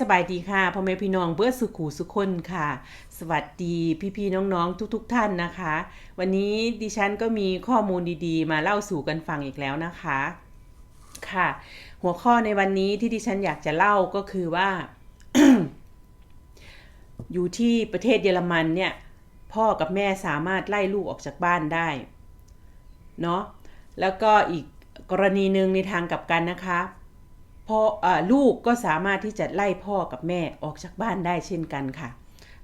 สบายดีค่ะพ่อแม่พี่น้องเบื่อสุขูสุคนค่ะ สวัสดีพี่ๆน้องๆ ทุกๆทท่านนะคะ วันนี้ดิฉันก็มีข้อมูลดีๆ มาเล่าสู่กันฟังอีกแล้วนะคะค่ะ หัวข้อในวันนี้ที่ดิฉันอยากจะเล่าก็คือว่า อยู่ที่ประเทศเยอรมันเนี่ย พ่อกับแม่สามารถไล่ลูกออกจากบ้านได้เนาะแล้วก็อีกกรณีหนึ่งในทางกลับกันนะคะ พ่ออลูกก็สามารถที่จะไล่พ่อกับแม่ออกจากบ้านได้เช่นกันค่ะ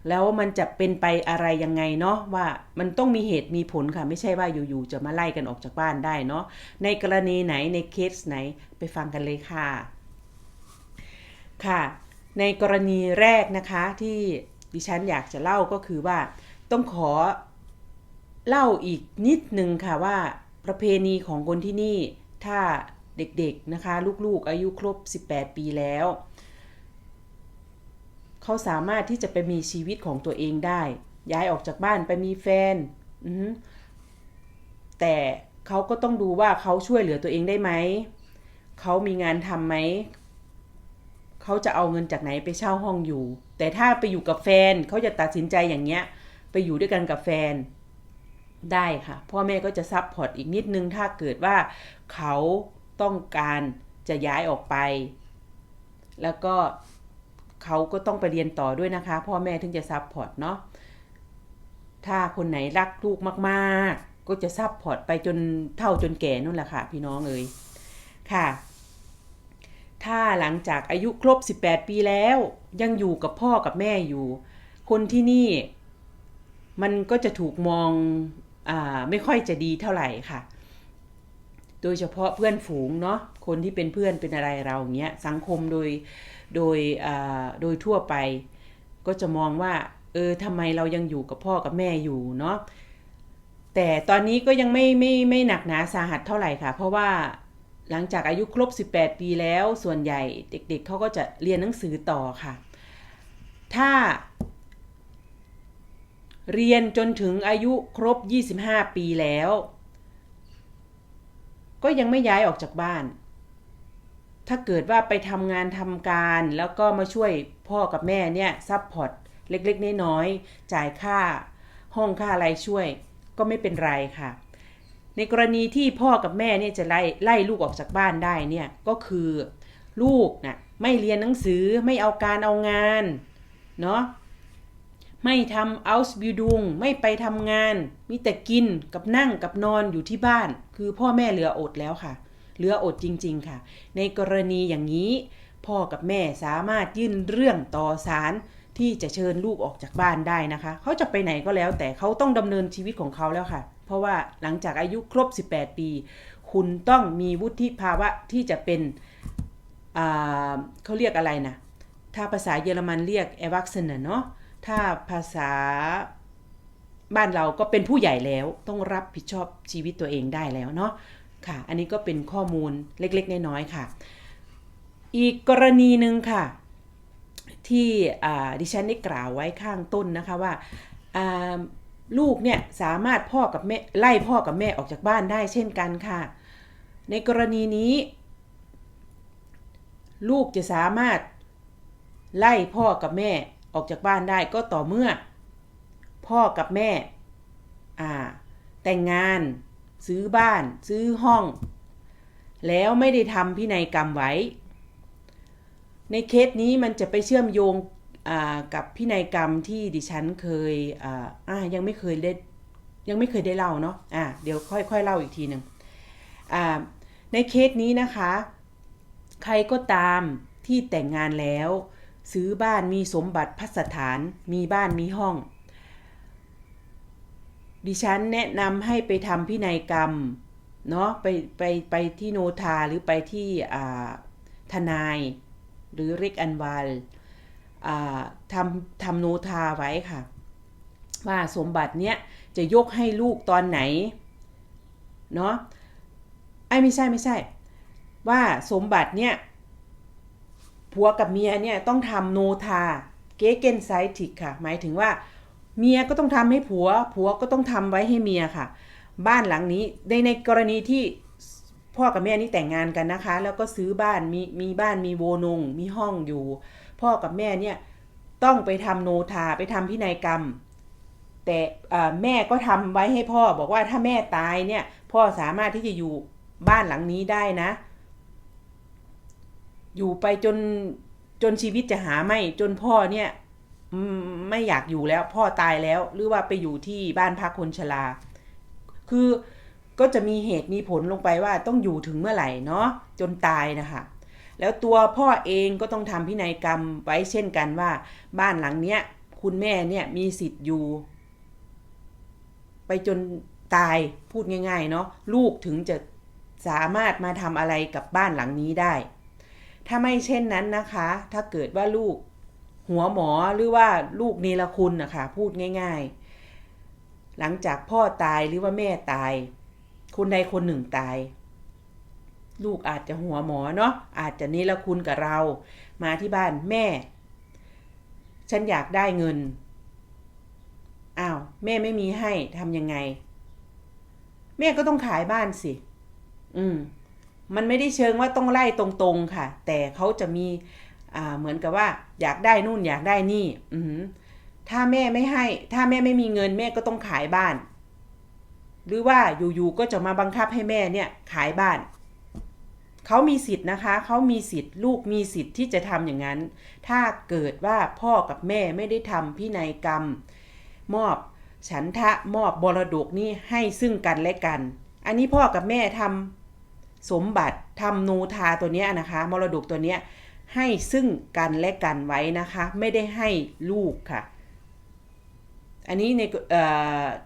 แล้วมันจะเป็นไปอะไรยังไงเนาะว่ามันต้องมีเหตุมีผลค่ะ ไม่ใช่ว่าอยู่ๆจะมาไล่กันออกจากบ้านได้เนาะในกรณีไหนในเคสไหนไปฟังกันเลยค่ะ ค่ะ ในกรณีแรกนะคะที่ดิฉันอยากจะเล่าก็คือว่าต้องขอเล่าอีกนิดนึงค่ะว่าประเพณีของคนที่นี่ถ้า เด็กๆนะคะ ลูกๆอายุครบ 18 ปีแล้ว เขาสามารถที่จะไปมีชีวิตของตัวเองได้ ย้ายออกจากบ้านไปมีแฟนแต่เขาก็ต้องดูว่าเขาช่วยเหลือตัวเองได้ไหม เขามีงานทำไหม เขาจะเอาเงินจากไหนไปเช่าห้องอยู่ แต่ถ้าไปอยู่กับแฟนเขาจะตัดสินใจอย่างเงี้ย ไปอยู่ด้วยกันกับแฟนได้ค่ะ พ่อแม่ก็จะซับพอร์ตอีกนิดนึงถ้าเกิดว่าเขา ต้องการจะย้ายออกไป แล้วก็เขาก็ต้องไปเรียนต่อด้วยนะคะ พ่อแม่ถึงจะซับพอร์ตเนาะถ้าคนไหนรักลูกมากๆ ก็จะซับพอร์ตไปจนเท่าจนแก่นั่นแหละค่ะ พี่น้องเอยค่ะ ถ้าหลังจากอายุครบ 18 ปีแล้ว ยังอยู่กับพ่อกับแม่อยู่ คนที่นี่ มันก็จะถูกมองอไม่ค่อยจะดีเท่าไหร่ค่ะ โดยเฉพาะเพื่อนฝูงเนาะคนที่เป็นเพื่อนเป็นอะไรเราเงี้ยสังคมโดยโดยโดยทั่วไป ก็จะมองว่า เออทำไมเรายังอยู่กับพ่อกับแม่อยู่เนาะแต่ตอนนี้ก็ยังไม่ไม่ไม่หนักหนาสาหัสเท่าไหร่ค่ะ เพราะว่าหลังจากอายุครบ 18 ปีแล้วส่วนใหญ่เด็กๆเขาก็จะเรียนหนังสือต่อค่ะ ถ้า เรียนจนถึงอายุครบ 25 ปีแล้ว ก็ยังไม่ย้ายออกจากบ้าน ถ้าเกิดว่าไปทำงานทำการแล้วก็มาช่วยพ่อกับแม่เนี่ยซับพอร์ตเล็กๆน้อยๆจ่ายค่าห้องค่าอะไรช่วย ก็ไม่เป็นไรค่ะ ในกรณีที่พ่อกับแม่เนี่ยจะไล่ไล่ลูกออกจากบ้านได้เนี่ยก็คือลูกนะ่ะไม่เรียนหนังสือไม่เอาการเอางานเนาะ ไม่ทำ Ausbildung ไม่ไปทำงาน มีแต่กินกับนั่งกับนอนอยู่ที่บ้าน คือพ่อแม่เหลืออดแล้วค่ะ เหลืออดจริง ๆ ค่ะ ในกรณีอย่างนี้ พ่อกับแม่สามารถยื่นเรื่องต่อศาลที่จะเชิญลูกออกจากบ้านได้นะคะ เขาจะไปไหนก็แล้ว แต่เขาต้องดำเนินชีวิตของเขาแล้วค่ะ เพราะว่าหลังจากอายุครบ 18 ปี คุณต้องมีวุฒิภาวะที่จะเป็นเขาเรียกอะไรนะถ้าภาษาเยอรมันเรียก e r w a c h s e n e เนาะ ถ้าภาษาบ้านเราก็เป็นผู้ใหญ่แล้วต้องรับผิดชอบชีวิตตัวเองได้แล้วเนาะค่ะ อันนี้ก็เป็นข้อมูลเล็กๆ น้อยๆค่ะ อีกกรณีหนึ่งค่ะ ที่ดิฉันได้กล่าวไว้ข้างต้นนะคะว่าลูกเนี่ยสามารถพ่อกับแม่ไล่พ่อกับแม่ออกจากบ้านได้เช่นกันค่ะ ในกรณีนี้ ลูกจะสามารถไล่พ่อกับแม่ ออกจากบ้านได้ก็ต่อเมื่อ พ่อกับแม่ อ่า แต่งงาน ซื้อบ้าน ซื้อห้อง แล้วไม่ได้ทำพินัยกรรมไว้ ในเคสนี้มันจะไปเชื่อมโยงกับพินัยกรรมที่ดิฉันเคยอ่ายังไม่เคยได้ยังไม่เคยได้เล่าเนาะอ่าเดี๋ยวค่อยๆเล่าอีกทีหนึ่งอ่าในเคสนี้นะคะ ใครก็ตามที่แต่งงานแล้ว ซื้อบ้านมีสมบัติพัสถาน มีบ้านมีห้อง ดิฉันแนะนำให้ไปทำพินัยกรรม เนาะไปไปไปที่โนทาหรือไปที่ทนาย หรือเริกอันวาลทำทำโนทาไว้ค่ะ ว่าสมบัติเนี้ยจะยกให้ลูกตอนไหน เนาะไอ้ไม่ใช่ไม่ใช่ ว่าสมบัติเนี้ย ผัวกับเมียเนี่ยต้องทำโนทาเกเกนไซติกค่ะ หมายถึงว่า เมียก็ต้องทำให้ผัว ผัวก็ต้องทำไว้ให้เมียค่ะ บ้านหลังนี้ในในกรณีที่พ่อกับแม่นี่แต่งงานกันนะคะ แล้วก็ซื้อบ้านมีมีบ้านมีโวนง มีห้องอยู่ พ่อกับแม่เนี่ยต้องไปทำโนทาไปทำพินัยกรรม แต่แม่ก็ทำไว้ให้พ่อบอกว่าถ้าแม่ตายเนี่ย พ่อสามารถที่จะอยู่บ้านหลังนี้ได้นะ อยู่ไปจนจนชีวิตจะหาไม่จนพ่อเนี่ยไม่อยากอยู่แล้วพ่อตายแล้ว หรือว่าไปอยู่ที่บ้านพักคนชราคือก็จะมีเหตุมีผลลงไปว่าต้องอยู่ถึงเมื่อไหร่เนาะจนตายนะคะแล้วตัวพ่อเองก็ต้องทำพินัยกรรมไว้เช่นกันว่า บ้านหลังเนี้ยคุณแม่เนี่ยมีสิทธิ์อยู่ ไปจนตายพูดง่าย ๆ เนาะลูกถึงจะสามารถมาทำอะไรกับบ้านหลังนี้ได้ ถ้าไม่เช่นนั้นนะคะ ถ้าเกิดว่าลูกหัวหมอหรือว่าลูกเนรคุณนะคะพูดง่าย ๆ หลังจากพ่อตายหรือว่าแม่ตาย คนใดคนหนึ่งตาย ลูกอาจจะหัวหมอเนาะอาจจะเนรคุณกับเรา มาที่บ้านแม่ ฉันอยากได้เงินอ้าวแม่ไม่มีให้ทำยังไง แม่ก็ต้องขายบ้านสิ อืม มันไม่ได้เชิงว่าต้องไล่ตรงๆค่ะ แต่เขาจะมีเหมือนกับว่าอยากได้นู่นอยากได้นี่อืถ้าแม่ไม่ให้ ถ้าแม่ไม่มีเงินแม่ก็ต้องขายบ้าน หรือว่าอยู่ๆก็จะมาบังคับให้แม่เนี่ยขายบ้านเขามีสิทธิ์นะคะ เขามีสิทธิ์ ลูกมีสิทธิ์ที่จะทำอย่างนั้น ถ้าเกิดว่าพ่อกับแม่ไม่ได้ทำพินัยกรรม มอบฉันทะมอบบรดกนี่ให้ซึ่งกันและกัน อันนี้พ่อกับแม่ทำ สมบัติทำนูทาตัวเนี้ยนะคะ มรดกตัวเนี้ยให้ซึ่งกันและกันไว้นะคะ ไม่ได้ให้ลูกค่ะ อันนี้ใน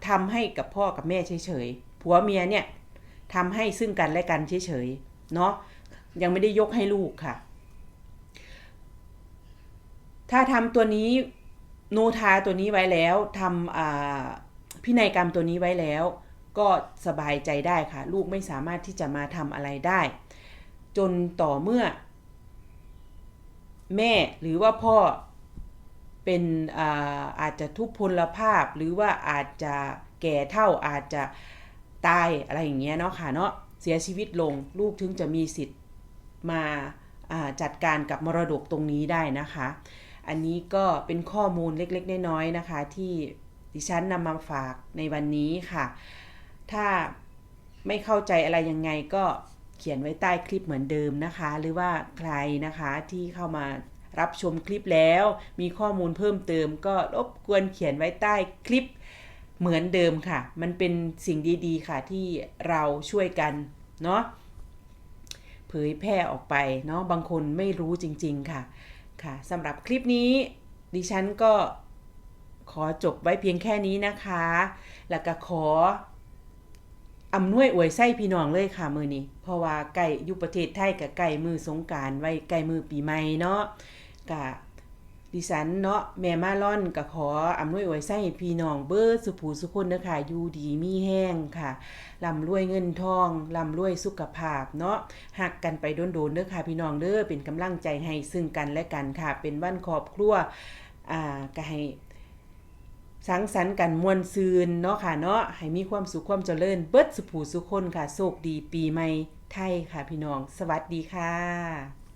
ทำให้กับพ่อกับแม่เฉยๆผัวเมียเนี่ยทำให้ซึ่งกันและกันเฉยๆเนาะยังไม่ได้ยกให้ลูกค่ะ ถ้าทำตัวนี้โนทาตัวนี้ไว้แล้วทำพินัยกรรมตัวนี้ไว้แล้ว ก็สบายใจได้ค่ะ ลูกไม่สามารถที่จะมาทำอะไรได้ จนต่อเมื่อ แม่หรือว่าพ่อเป็นอาอาจจะทุพพลภาพหรือว่าอาจจะแก่เท่าอาจจะตายอะไรอย่างเงี้ยเนาะค่ะเนาะเสียชีวิตลงลูกถึงจะมีสิทธิ์มาาจัดการกับมรดกตรงนี้ได้นะคะ อันนี้ก็เป็นข้อมูลเล็กๆน้อยๆนะคะ ที่ดิฉันนำมาฝากในวันนี้ค่ะ ถ้าไม่เข้าใจอะไรยังไงก็เขียนไว้ใต้คลิปเหมือนเดิมนะคะ หรือว่าใครนะคะที่เข้ามารับชมคลิปแล้ว มีข้อมูลเพิ่มเติม ก็รบกวนเขียนไว้ใต้คลิปเหมือนเดิมค่ะ มันเป็นสิ่งดีๆค่ะที่เราช่วยกันเนาะเผยแพร่ออกไปเนาะบางคนไม่รู้จริง ๆค่ะค่ะสำหรับคลิปนี้ ดิฉันก็ขอจบไว้เพียงแค่นี้นะคะ แล้วก็ขอ อำนวยอวยไส้พี่น้องเลยค่ะมือนี้ เพราะว่าไก่อยู่ประเทศไทยกับไก่มือสงการไว้ไก่มือปีใหม่เนาะกะดิฉันเนาะแม่มาล่อนก็ขออำนวยอวยไส้พี่น้องเบิร์สุผูสุคนเด้อค่ะอยู่ดีมีแห้งค่ะร่ำรวยเงินทองร่ำรวยสุขภาพเนาะหักกันไปโดนๆเด้อค่ะพี่น้องเด้อเป็นกำลังใจให้ซึ่งกันและกันค่ะ เป็นวันครอบครัวอ่าก็ให้ สังสรรค์กันมวลซืนเนาะค่ะเนาะให้มีความสุขความเจริญเบิดสุขผูสุขคนค่ะโชคดีปีใหม่ไทยค่ะพี่น้อง สวัสดีค่ะ